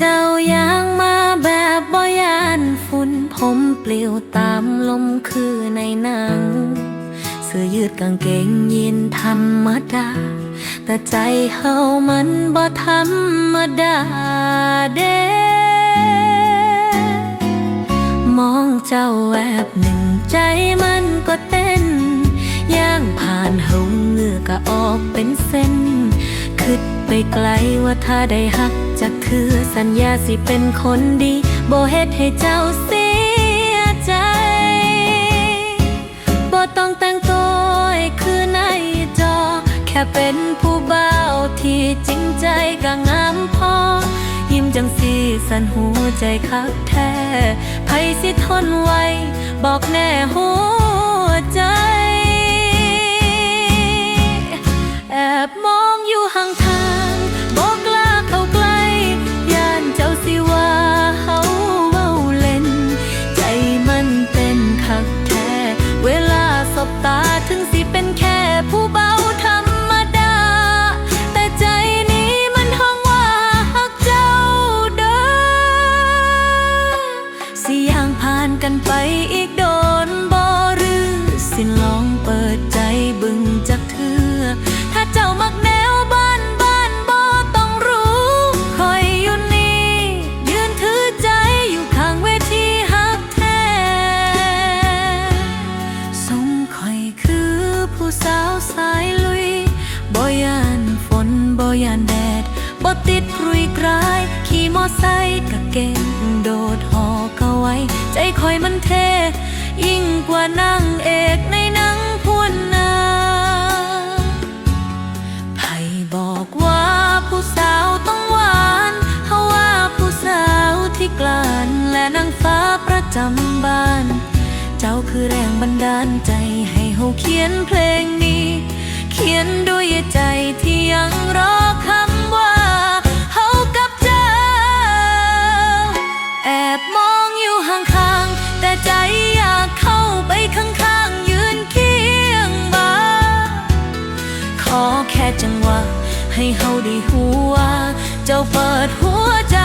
เจ้ายางมาแบบบ่ยานฝุ่นผมปลิวตามลมคือในหนัง เสื้อยืดกางเกงยีนธรรมดา แต่ใจเฮามันบ่ธรรมดาเด้มองเจ้าแวบหนึ่งใจมันก็เต้น ย่างผ่านเฮาเหงื่อก็ออกเป็นเส้น ไปไกลว่าถ้าได้หักจะคือสัญญาสิเป็นคนดีบ่เฮ็ดให้เจ้าเสียใจบ่ต้องแต่งตัวคือในจอ แค่เป็นผู้เบาที่จริงใจก็งามพอ ยิ้มจังสีสันหูใจคักแท้ไผสิทนไว้ บอกแน่หัวใจ บตาถึงสิเป็นแค่ผู้เบาธรรมดา แต่ใจนี้มันห้องว่าฮักเจ้าเด้อสิย่างผ่านกันไปอีกโดน บ่ติดกรุยกราย ขี่มอไซค์กะเก่งโดดหอกเอาไว้ ใจคอยมันเท ยิ่งกว่านางเอกในหนังพวนนาไผบอกว่าผู้สาวต้องหวานเฮาว่าผู้สาวที่กลานและนางฟ้าประจำบ้าน เจ้าคือแรงบันดาลใจให้เฮาเขียนเพลงนี้ เขียนด้วยใจที่ยังรอคำว่ จังหวะ ให้เฮาได้หัว เจ้าเปิดหัวใจ